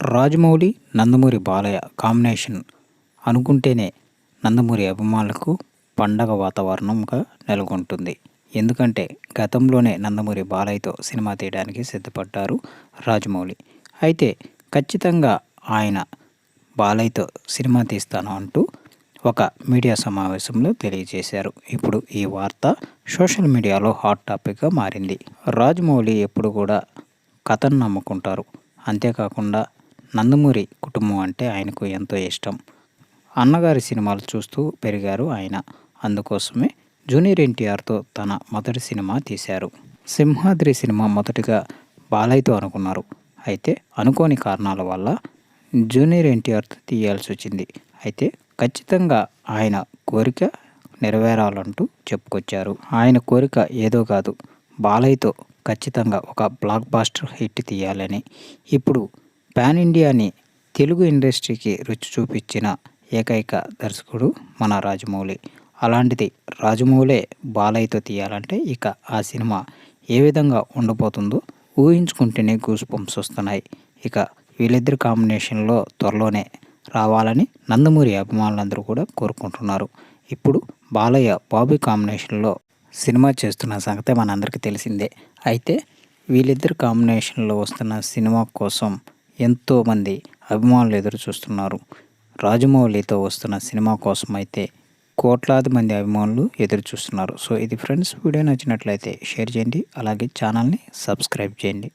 Rajamouli Nandamuri Balayya combination అనుకుంటేనే నందమూరి అభిమానులకు పండగ వాతావరణంగా నెలకొంటుంది. ఎందుకంటే గతంలోనే నందమూరి బాలయ్యతో సినిమా తీయడానికి సిద్ధపడ్డారు రాజమౌళి. అయితే ఖచ్చితంగా ఆయన బాలయ్యతో సినిమా తీస్తాను అంటూ ఒక మీడియా సమావేశంలో తెలియజేశారు. ఇప్పుడు ఈ వార్త సోషల్ మీడియాలో హాట్ టాపిక్గా మారింది. రాజమౌళి ఎప్పుడు కూడా కథను నమ్ముకుంటారు. అంతేకాకుండా నందమూరి కుటుంబం అంటే ఆయనకు ఎంతో ఇష్టం. అన్నగారి సినిమాలు చూస్తూ పెరిగారు ఆయన. అందుకోసమే జూనియర్ ఎన్టీఆర్తో తన మొదటి సినిమా తీశారు. సింహాద్రి సినిమా మొదటిగా బాలయ్యతో అనుకున్నారు. అయితే అనుకోని కారణాల వల్ల జూనియర్ ఎన్టీఆర్తో తీయాల్సి వచ్చింది. అయితే ఖచ్చితంగా ఆయన కోరిక నెరవేరాలంటూ చెప్పుకొచ్చారు. ఆయన కోరిక ఏదో కాదు. బాలయ్యతో ఖచ్చితంగా ఒక బ్లాక్ బాస్టర్ హిట్ తీయాలని. ఇప్పుడు పాన్ ఇండియాని తెలుగు ఇండస్ట్రీకి రుచి చూపించిన ఏకైక దర్శకుడు మన రాజమౌళి. అలాంటిది రాజమౌళే బాలయ్యతో తీయాలంటే ఇక ఆ సినిమా ఏ విధంగా ఉండబోతుందో ఊహించుకుంటేనే గూస్ పంప్స్ వస్తున్నాయి. ఇక వీళ్ళిద్దరి కాంబినేషన్లో త్వరలోనే రావాలని నందమూరి అభిమానులందరూ కూడా కోరుకుంటున్నారు. ఇప్పుడు బాలయ్య బాబీ కాంబినేషన్లో సినిమా చేస్తున్న సంగతే మనందరికీ తెలిసిందే. అయితే వీళ్ళిద్దరు కాంబినేషన్లో వస్తున్న సినిమా కోసం ఎంతోమంది అభిమానులు ఎదురు చూస్తున్నారు. రాజమౌళితో వస్తున్న సినిమా కోసం అయితే కోట్లాది మంది అభిమానులు ఎదురు చూస్తున్నారు. సో ఇది ఫ్రెండ్స్ వీడియో నచ్చినట్లయితే షేర్ చేయండి. అలాగే ఛానల్ని సబ్స్క్రైబ్ చేయండి.